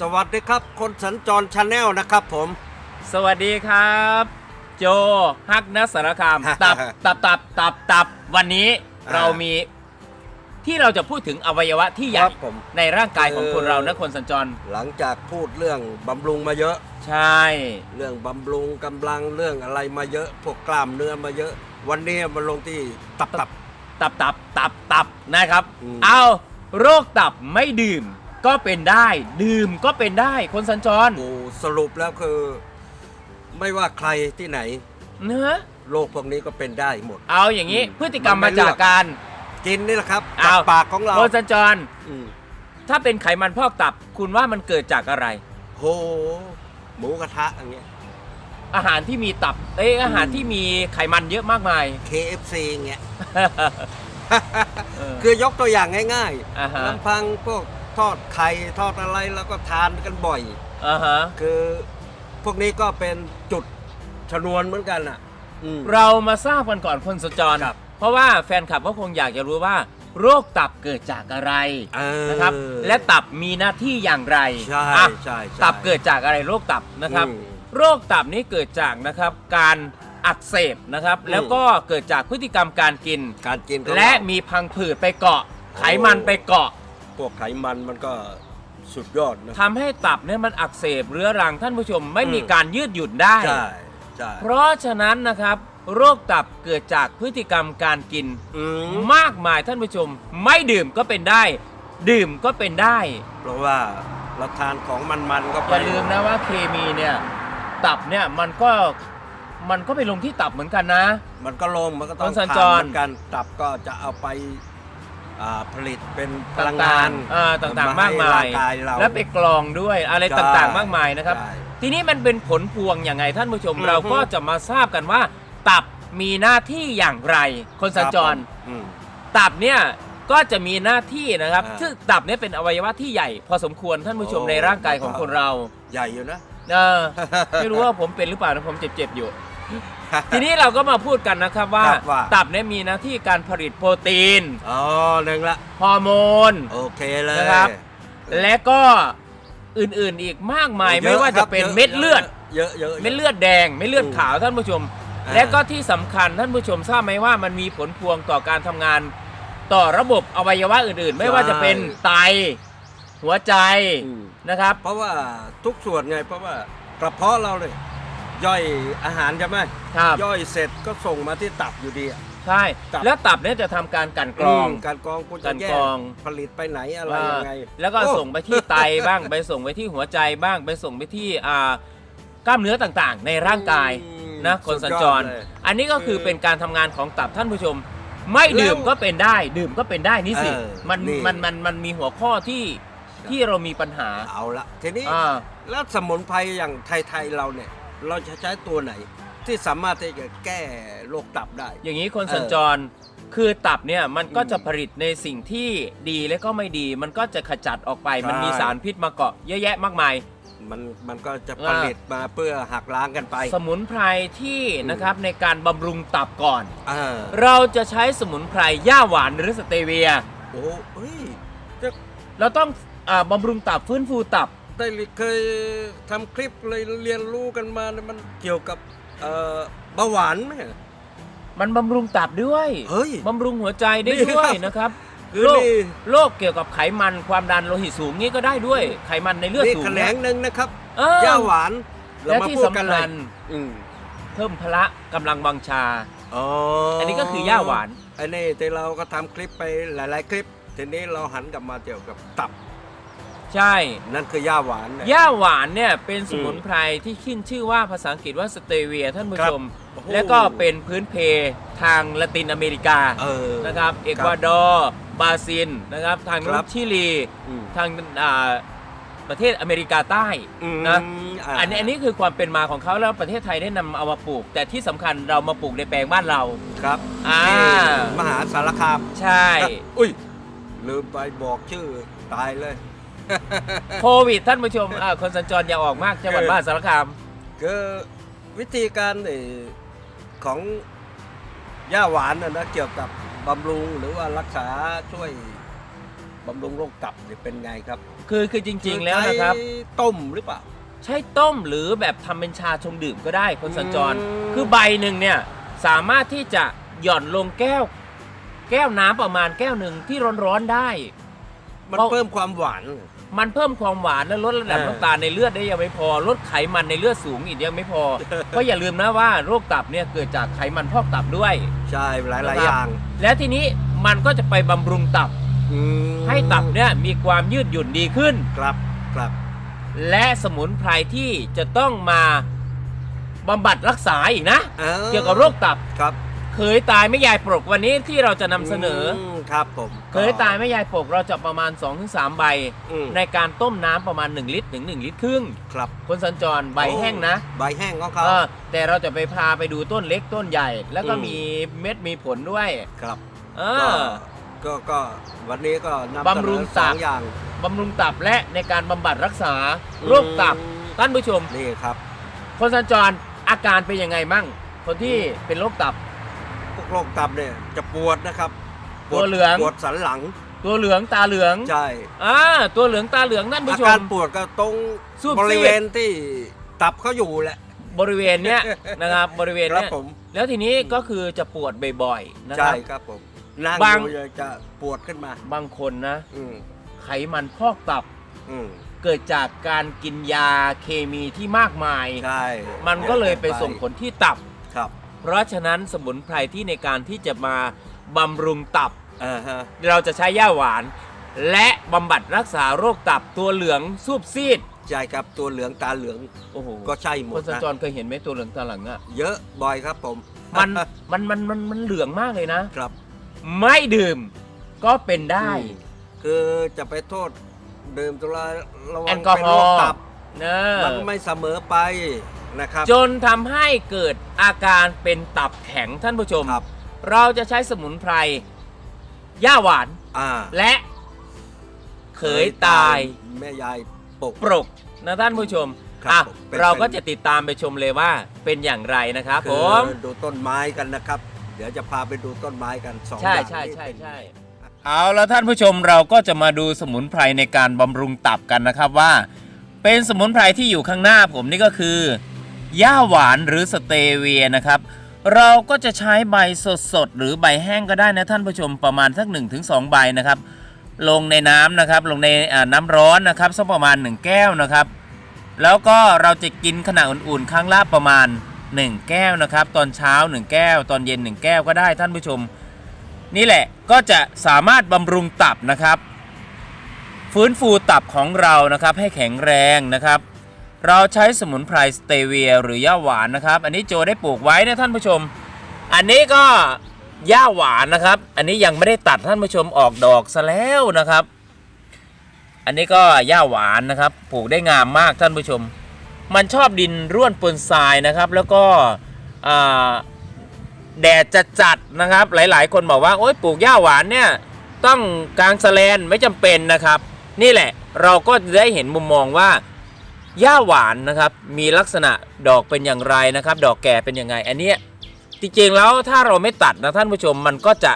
สวัสดีครับ คนสัญจรชาแนลนะครับผม สวัสดีครับ โจฮักนัสสารคาม ตับตับตับตับตับวันนี้อ่าเรามีที่เราจะพูดถึงอวัยวะที่ใหคญ่รับผม ในร่างกายของคือคนเรานะคนสัญจร หลังจากพูดเรื่องบำรุงมาเยอะ ใช่ เรื่องบำรุงกำลังเรื่องอะไรมาเยอะ พวกกล้ามเนื้อมาเยอะ วันนี้มาลงที่ตับตับ ตับตับตับตับนะครับ อืม เอาโรคตับไม่ดื่ม ก็เป็นได้ ดื่มก็เป็นได้คนสัญจรโอ้สรุปแล้วคือ ไม่ว่าใครที่ไหนเนื้อะโรคพวกนี้ก็เป็นได้หมด เอาอย่างนี้อืมพฤติกรรมมันไม่มาจากเลือกการกินนี่แหละครับอ้าจาวกปากของเราคนสัญจรอืมถ้าเป็นไขมันพอกตับ คุณว่ามันเกิดจากอะไรโหหมูกระทะอย่างเงี้ยอาหารที่มีตับ เอ้ยอาหารอืมที่มีไขมันเยอะมากมาย KFC อย่างเงี้ยเออคือยกตัวอย่างง่ายอ่าฮะๆลำพังพวก ทอดไข่ทอดอะไรแล้วก็ทานกันบ่อย อ่าฮะ คือพวกนี้ก็เป็นจุดชนวนเหมือนกันอะอืม เรามาทราบกันก่อนคนสจรครับ เพราะว่าแฟนคลับก็คงอยากจะรู้ว่า โรคตับเกิดจากอะไรเออ นะครับ และตับมีหน้าที่อย่างไรใช่อะใช่ใช่ตับเกิดจากอะไรโรคตับนะครับ อืมโรคตับนี้เกิดจากนะครับการอักเสบนะครับ อืม แล้วก็เกิดจากพฤติกรรมการกิน การกินของและเรา มีพังผืดไปเกาะ ไขมันไปเกาะ พวกไขมันมันก็สุดยอดนะทำให้ตับเนี่ยมันอักเสบเรื้อรังท่านผู้ชมไม่อืมมีการยืดหยุ่นได้ ใช่ใช่เพราะฉะนั้นนะครับ โรคตับเกิดจากพฤติกรรมการกินอืมมากมายท่านผู้ชม ไม่ดื่มก็เป็นได้ ดื่มก็เป็นได้ เพราะว่าเราทานของมันๆก็อไปย่าลืมนะว่าเคมีเนี่ยตับเนี่ยมันก็มันก็ไปลงที่ตับเหมือนกันนะ มันก็ลงมันก็ต้องคนสัญทานจรเหมือนกันตับก็จะเอาไป อ่าผลิตเป็นพลังงานๆอ่าต่างๆ มากมายให้ร่งกายเรา และไปกรองด้วยอะไรใช่ต่างๆ มากมายนะครับ ใช่ทีนี้มันเป็นผลพวงอย่างไงท่านผู้ชม อือฮึ เราก็จะมาทราบกันว่า ตับมีหน้าที่อย่างไร คนสัญจร คบผมอืม ตับเนี่ยก็จะมีหน้าที่นะครับอ่าซึ่งตับเนี่ยเป็นอวัยวะที่ใหญ่ พอสมควรท่านผู้ชมโอ้ ในร่างกายของคนเราใหญ่อยู่นะ เออ ไม่รู้ว่าผมเป็นหรือเปล่านะผมเจ็บๆอยู่ ทีนี้เราก็มาพูดกันนะครับว่าครับว่า ตับเนี่ยมีหน้าที่การผลิตโปรตีนอ๋อหนึ่งละฮอร์โมน โอเคเลยนะครับ และก็อื่นๆอีกมากมายเยอะไม่ว่าคจะรับเป็นยะเม็ดเลือด เยอะเยอะ เม็ดเลือดแดงเม็ดเลือดอืมขาวท่านผู้ชม อ่า และก็ที่สำคัญท่านผู้ชมทราบไหมว่ามันมีผลพวงต่อการทำงาน ต่อระบบอวัยวะอื่นๆ ไม่ว่าจะเป็นไต หัวใจอืมนะครับ เพราะว่าทุกส่วนไงเพราะว่ากระเพาะเราเลย ย่อยอาหารใช่ไหมครับ ย่อยเสร็จก็ส่งมาที่ตับอยู่ดีอะ ใช่ ตับ แล้วตับเนี่ยจะทำการกลั่นกรอง มการกรองกูกาจะรแยกรอง ผลิตไปไหนอะไรอ่ายังไงแล้วก็โอ้ ส่งไปที่ไตบ้าง ไปส่งไปที่หัวใจบ้าง ไปส่งไปที่อ่ากล้ามเนื้อต่างๆ ในร่างกายอืมนะคนสัญจร สุดยอดเลยอันนี้ก็คือคือเป็นการทำงานของตับท่านผู้ชม ไม่ดื่มแล้วก็เป็นได้ ดื่มก็เป็นได้นี่สิเออมันนี่ มันมันมันมีหัวข้อที่ที่เรามีปัญหาเอาละทีนี้อ่า แล้วสมุนไพรอย่างไทยๆเราเนี่ย เราจะใช้ตัวไหน ที่สามารถที่จะแก้โรคตับได้ อย่างนี้คนเออสัญจรคือตับเนี่ยมันก็อืมจะผลิตในสิ่งที่ดีและก็ไม่ดี มันก็จะขจัดออกไปใช่มันมีสารพิษมาเกาะเยอะแยะมากมาย มันมันก็จะอ่าผลิตมาเพื่อหักล้างกันไป สมุนไพรที่อืมนะครับในการบำรุงตับก่อนอ่าเราจะใช้สมุนไพรย่าหวานหรือสเตเวีย โอ้เฮ้ยจะเราต้องอาบำรุงตับฟื้นฟูตับ ได้เคยทำคลิปเลยเรียนรู้กันมาเนี่ยมันเกี่ยวกับเอ่อเบาหวานไหม มันบำรุงตับด้วยเฮ้ยบำรุงหัวใจได้นี่ด้วยครับ นะครับคือโรคนี่โรคเกี่ยวกับไขมันความดันโลหิตสูงนี่ก็ได้ด้วย ไขมันในเลือดนี่สูงแขนงหนึ่งนะครับเออย่าหวานเราและมาที่พูดกันสำเลคัยญอืมเพิ่มพละกำลังวังชา อ๋ออัอันนี้ก็คือย่าหวาน อันนี้ที่เราก็ทำคลิปไปหลาย ๆ คลิป ทีนี้เราหันกลับมาเกี่ยวกับตับ ใช่ นั่นคือย่าหวานเนี่ยย่าหวานเนี่ยเป็นสมุนไพรที่ขึ้นชื่อว่าภาษาอังกฤษว่าสเตเวียท่านผู้ครับชมโอ้โห และก็เป็นพื้นเพทางละตินอเมริกาเออ นะครับ เอกวาดอร์บราซิลนะครับ ทางครันู้บนชิลี อืม ทางอ่าประเทศอเมริกาใต้อืมนะา อันนี้อันนี้คือความเป็นมาของเขาแล้วประเทศไทยได้นำเอามาปลูก แต่ที่สำคัญเรามาปลูกในแปลงบ้านเรา ครับอ่า ที่มหาสารคามใช่ อุ้ย ลืมไปบอกชื่อตายเลย โควิดท่านผู้ชมอ่าคนสัญจรอย่าออกมากจังหวัดเออมหาสารคาม คือวิธีการเอ่อของย่าหวานนะนะเกี่ยวกับบำรุงหรือว่ารักษาช่วยบำรุงโรคตับเนี่ยเป็นไงครับคือคือจริง ๆ แล้วนะครับ ใช้ต้มหรือเปล่า ใช้ต้มหรือแบบทำเป็นชาชงดื่มก็ได้คนสัญจร อืม คือใบหนึ่งเนี่ยสามารถที่จะหย่อนลงแก้ว แก้วน้ำประมาณแก้วหนึ่งที่ร้อนๆได้ มันเพราะเพิ่มความหวาน มันเพิ่มความหวานและลดระดับเออน้ำตาลในเลือดได้ยังไม่พอลดไขมันในเลือดสูงอีกยังไม่พอเพราะอย่าลืมนะว่าโรคตับเนี่ยเกิดจากไขมันพอกตับด้วย ใช่หลายหลายนะครับอย่าง แล้วทีนี้มันก็จะไปบำรุงตับอืมให้ตับเนี่ยมีความยืดหยุ่นดีขึ้นครับครับ และสมุนไพรที่จะต้องมาบำบัดรักษาอีกนะอ้าเกี่ยวกับโรคตับครับ เคยตายไม่ยายปลกวันนี้ที่เราจะนำเสนออมครับผมเคยตายไม่ยายปลกเราจะประมาณ 2-3 ใบ อืมในการต้มน้ำประมาณ 1 ลิตรถึง1ลิตรครึ่ง ครับคนสัญจรใบแห้งนะใบแห้งของเขา เออแต่เราจะไปพาไปดูต้นเล็กต้นใหญ่ แล้วก็อืม มีเม็ดมีผลด้วย ครับเอก็อก็ก็วันนี้ก็นำบำรุงเสนอสอตังบอย่างบำรุงตับและในการบำบัดรักษาโรคตับอืมท่านผู้ชม นี่ครับ คนสัญจรอาการเป็นยังไงมั่ง คนที่เป็นโรคตับพวก โรคตับเนี่ยจะปวดนะครับปตัวเหลือง ปวดสันหลังตัวเหลืองตาเหลืองใช่อ่าตัวเหลืองตาเหลืองท่านผู้อาชการม ปวดก็ตรงซูบบริซีดเวณที่ตับเขาอยู่แหละ บริเวณเนี้ย นะครับบริเวณครับเนี้ยผม แล้วทีนี้ก็คือจะปวดบ่อยๆนะคใช่รับ ครับผมนั่งบาง อยู่จะปวดขึ้นมา บางคนนะ อืมไขมันพอกตับอืมเกิดจากการกินยาเคมีที่มากมาย ใช่มันก็เลยไปส่งผลที่ตับ ครับ เพราะฉะนั้นสมุนไพรที่ในการที่จะมาบำรุงตับ อ่าฮะเราจะใช้ย่าหวาน และบำบัดรักษาโรคตับตัวเหลืองซูบซีดใช่ครับตัวเหลืองตาเหลืองโอ้โหก็ใช่หมคดนสัญนะจรเคยเห็นไหมตัวเหลืองตาหลังอะเยอะบ่อยครับผมมันมันมันมันมันเหลืองมากเลยนะ ครับไม่ดื่มก็เป็นได้ อืมคือจะไปโทษดื่มตุลาระวัแองลกอเป็นฮโรอคล์ตับนะมันไม่เสมอไป นะครับ จนทำให้เกิดอาการเป็นตับแข็งท่านผู้ชม ครับ เราจะใช้สมุนไพรย่าหวานอ่าและเขยตายแม่ยายปก ปรกนะท่านผู้ชมครับอะผมเป็น เราก็จะติดตามไปชมเลยว่าเป็นอย่างไรนะครับผคือม ดูต้นไม้กันนะครับ เดี๋ยวจะพาไปดูต้นไม้กันสองใช่อย่างใช่นี้ใช่เป็น ใช่เอาแล้วท่านผู้ชมเราก็จะมาดูสมุนไพรในการบำรุงตับกันนะครับว่า เป็นสมุนไพรที่อยู่ข้างหน้าผมนี่ก็คือ หญ้าหวานหรือสเตเวียนะครับ เราก็จะใช้ใบสดๆ หรือใบแห้งก็ได้นะท่านผู้ชมประมาณสัก 1-2 ใบนะครับ ลงในน้ำนะครับลงในน้ำร้อนนะครับสักประมาณ 1 แก้วนะครับ แล้วก็เราจะกินขณะอุ่นๆครั้งละประมาณ 1 แก้วนะครับ ตอนเช้า 1 แก้ว ตอนเย็น 1 แก้วก็ได้ท่านผู้ชม นี่แหละก็จะสามารถบำรุงตับนะครับ ฟื้นฟูตับของเรานะครับให้แข็งแรงนะครับ เราใช้สมุนไพรสเตเวียหรือย่าหวานนะครับ อันนี้โจได้ปลูกไว้นะท่านผู้ชม อันนี้ก็ย่าหวานนะครับ อันนี้ยังไม่ได้ตัดท่านผู้ชมออกดอกซะแล้วนะครับ อันนี้ก็ย่าหวานนะครับ ปลูกได้งามมากท่านผู้ชม มันชอบดินร่วนปนทรายนะครับ แล้วก็แดดจะจัดนะครับ หลาย ๆ คนบอกว่าโอ๊ยปลูกหญ้าหวานเนี่ยต้องกลางแสแลนไม่จำเป็นนะครับ นี่แหละเราก็ได้เห็นมุมมองว่า หญ้าหวานนะครับ มีลักษณะดอกเป็นอย่างไรนะครับ ดอกแก่เป็นยังไง อันนี้จริงๆแล้วถ้าเราไม่ตัดนะท่านผู้ชมมันก็จะ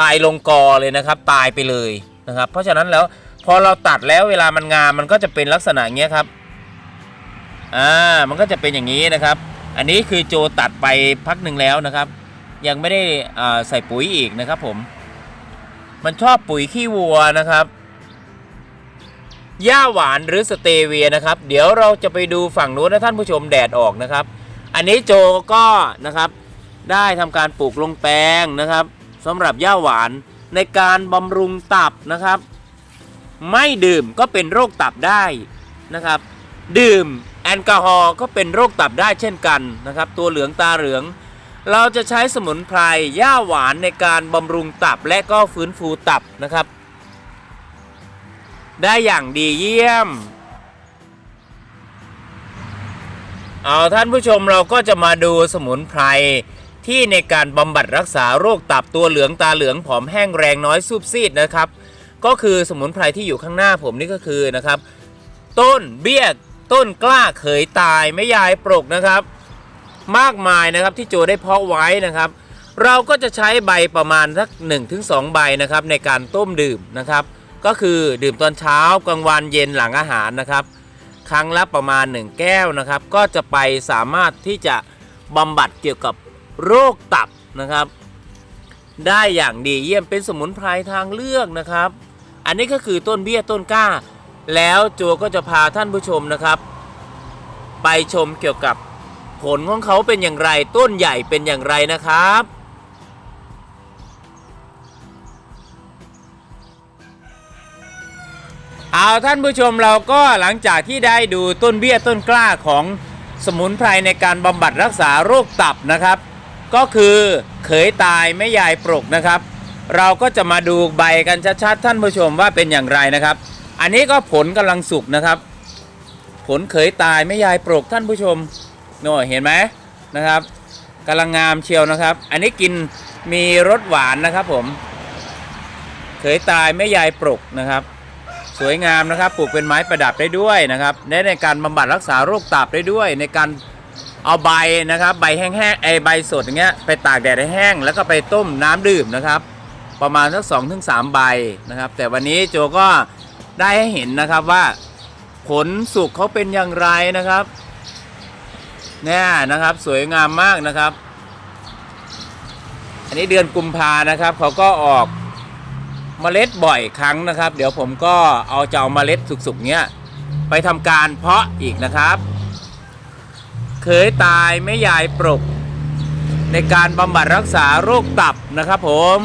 ตายลงกอเลยนะครับ ตายไปเลยนะครับ เพราะฉะนั้นแล้วพอเราตัดแล้วเวลามันงามมันก็จะเป็นลักษณะเงี้ยครับอ่ามันก็จะเป็นอย่างนี้นะครับ อันนี้คือโจตัดไปพักหนึ่งแล้วนะครับ ยังไม่ได้ใส่ปุ๋ยอีกนะครับผม มันชอบปุ๋ยขี้วัวนะครับ หญ้าหวานหรือสเตเวียนะครับ เดี๋ยวเราจะไปดูฝั่งนู้นนะท่านผู้ชมแดดออกนะครับ อันนี้โจก็นะครับได้ทำการปลูกลงแปลงนะครับสำหรับหญ้าหวานในการบำรุงตับนะครับ ไม่ดื่มก็เป็นโรคตับได้นะครับ ดื่มแอลกอฮอล์ก็เป็นโรคตับได้เช่นกันนะครับ ตัวเหลืองตาเหลือง เราจะใช้สมุนไพรหญ้าหวานในการบำรุงตับและก็ฟื้นฟูตับนะครับ ได้อย่างดีเยี่ยม เอาท่านผู้ชมเราก็จะมาดูสมุนไพรที่ในการบำบัดรักษาโรคตับตัวเหลืองตาเหลืองผอมแห้งแรงน้อยซูบซีดนะครับ ก็คือสมุนไพรที่อยู่ข้างหน้าผมนี่ก็คือนะครับ ต้นเบี้ยต้นกล้าเขยตายไม่ยายปลกนะครับ มากมายนะครับที่โจได้เพาะไว้นะครับ เราก็จะใช้ใบประมาณสัก1-2 ใบนะครับในการต้มดื่มนะครับ ก็คือดื่มตอนเช้ากลางวันเย็นหลังอาหารนะครับ ครั้งละประมาณ 1 แก้วนะครับ ก็จะไปสามารถที่จะบำบัดเกี่ยวกับโรคตับนะครับ ได้อย่างดีเยี่ยมเป็นสมุนไพรทางเลือกนะครับ อันนี้ก็คือต้นเบี้ยต้นกล้า แล้วโจก็จะพาท่านผู้ชมนะครับ ไปชมเกี่ยวกับผลของเขาเป็นอย่างไรต้นใหญ่เป็นอย่างไรนะครับ เอาท่านผู้ชมเราก็หลังจากที่ได้ดูต้นเบี้ยต้นกล้าของสมุนไพรในการบำบัดรักษาโรคตับนะครับ ก็คือเขยตายไม่ยายปรกนะครับ เราก็จะมาดูใบกันชัดๆท่านผู้ชมว่าเป็นอย่างไรนะครับ อันนี้ก็ผลกำลังสุกนะครับ ผลเขยตายไม่ยายปรกท่านผู้ชมโน่เห็นไหมนะครับกำลังงามเชียวนะครับ อันนี้กินมีรสหวานนะครับผม เขยตายไม่ยายปรกนะครับ สวยงามนะครับปลูกเป็นไม้ประดับได้ด้วยนะครับและในการบำบัดรักษาโรคตับได้ด้วย ในการเอาใบนะครับ ใบแห้งๆไอใบสดอย่างเงี้ยไปตากแดดให้แห้ง แล้วก็ไปต้มน้ำดื่มนะครับ ประมาณสักสองถึงสามใบนะครับ แต่วันนี้โจก็ได้ให้เห็นนะครับว่า ผลสุกเขาเป็นอย่างไรนะครับเนี่ยนะครับสวยงามมากนะครับ อันนี้เดือนกุมภานะครับเขาก็ออก เมล็ดบ่อยครั้งนะครับ เดี๋ยวผมก็เอาจะเอาเมล็ดสุกๆเนี้ยไปทำการเพาะอีกนะครับ เคยตายไม่ยายปรกในการบำบัดรักษาโรคตับนะครับผม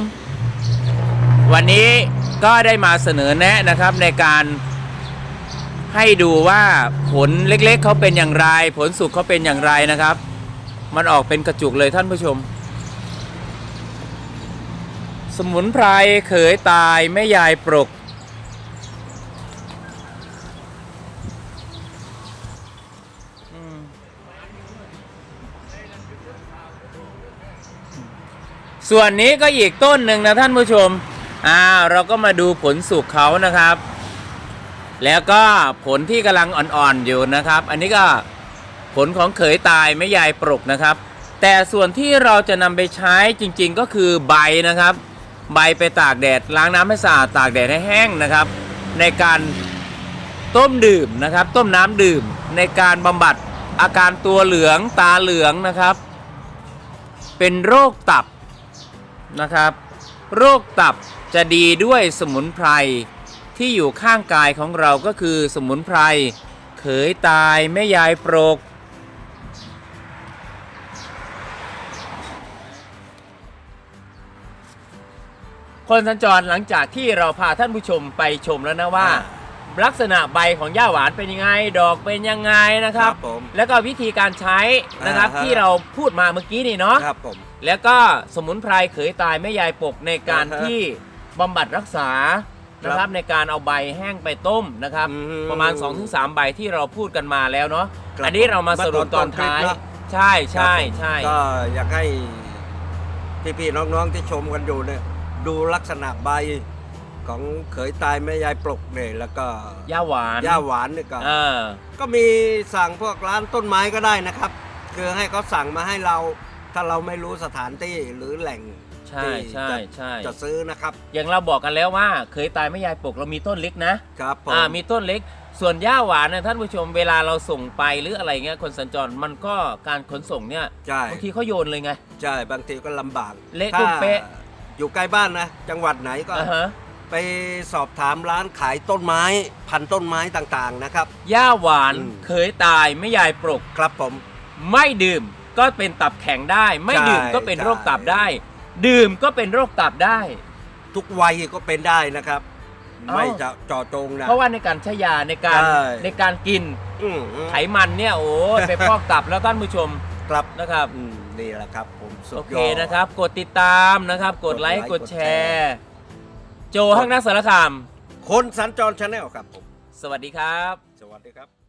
วันนี้ก็ได้มาเสนอแนะนะครับในการให้ดูว่าผลเล็กๆเขาเป็นอย่างไร ผลสุกเขาเป็นอย่างไรนะครับ มันออกเป็นกระจุกเลยท่านผู้ชม สมุนไพรเขยตายไม่ยายปรกส่วนนี้ก็อีกต้นหนึ่งนะท่านผู้ชม อ่า เราก็มาดูผลสุกเขานะครับ แล้วก็ผลที่กำลังอ่อนๆอยู่นะครับ อันนี้ก็ผลของเขยตายไม่ยายปรกนะครับแต่ส่วนที่เราจะนำไปใช้จริงๆก็คือใบนะครับ ใบไปตากแดด ล้างน้ำให้สะอาดตากแดดให้แห้งนะครับ ในการต้มดื่มนะครับ ต้มน้ำดื่มในการบำบัดอาการตัวเหลืองตาเหลืองนะครับ เป็นโรคตับนะครับ โรคตับจะดีด้วยสมุนไพรที่อยู่ข้างกายของเราก็คือสมุนไพรเขยตายแม่ยายโปรก คนสัญจรหลังจากที่เราพาท่านผู้ชมไปชมแล้วนะว่าอ่ลักษณะใบของหญ้าหวานเป็นยังไง ดอกเป็นยังไงนะครับ ครับผมแล้วก็วิธีการใช้นะครับอ่าฮะ ที่เราพูดมาเมื่อกี้นี่เนาะ ครับผม แล้วก็สมุนไพรเขยตายไม่ยายปกในการอ่าฮะที่บำบัดรักษานะคครัรับบในการเอาใบแห้งไปต้มนะครับ อืมประมาณ 2-3 ใบที่เราพูดกันมาแล้วเนาะครับอันนี้เรามาสรุปตอนท้าย มาตอนต้นคลิปเนอะ ใช่ใช่ครับผมใช่ ก็อยากให้พี่ๆน้องๆที่ชมกันอยู่เนี่ย ดูลักษณะใบของเขยตายแม่ยายปลกเนี่ยแล้วก็หญ้าหวานหญ้าหวานเนี่ยก็เออก็มีสั่งพวกร้านต้นไม้ก็ได้นะครับ คือให้เขาสั่งมาให้เราถ้าเราไม่รู้สถานที่หรือแหล่งใช่ที่ใช่จะใช่จะซื้อนะครับ อย่างเราบอกกันแล้วว่าเคยตายไม่ยายปกเรามีต้นเล็กนะครับผมอ่ามีต้นเล็ก ส่วนหญ้าหวานเนี่ยท่านผู้ชมเวลาเราส่งไปหรืออะไรเงี้ยคนสัญจรมันก็การขนส่งเนี่ยใช่บางทีเขาโยนเลยไงใช่บางทีก็ลำบากเละถ้าตุ้มเป๊ะ อยู่ใกล้บ้านนะ จังหวัดไหนก็ อ่าฮะไปสอบถามร้านขายต้นไม้ พันธุ์ต้นไม้ต่างๆนะครับหญ้าหวานอืม เคยตายไม่ยายปรกครับผม ไม่ดื่มก็เป็นตับแข็งได้ ไม่ใช่ดื่มก็เป็นใช่ โรคตับได้ ดื่มก็เป็นโรคตับได้ ทุกวัยก็เป็นได้นะครับ เอ้า ไม่จะเจาะจงนะ เพราะว่าในการใช้ยาในการใช่ ในการกินอืมอืมไขมันเนี่ยโอ้ยไปพอกตับแล้วท่านผู้ชมครับนะครับ อืม นี่แหละครับผมสุดโอยเคอดนะครับ กดติดตามนะครับ กดไลค์ กกดดไลค์ แชกดแชร์ร์ โจห้างนักสารคาม คนสัญจรชาแนลครับผม สวัสดีครับ สวัสดีครับ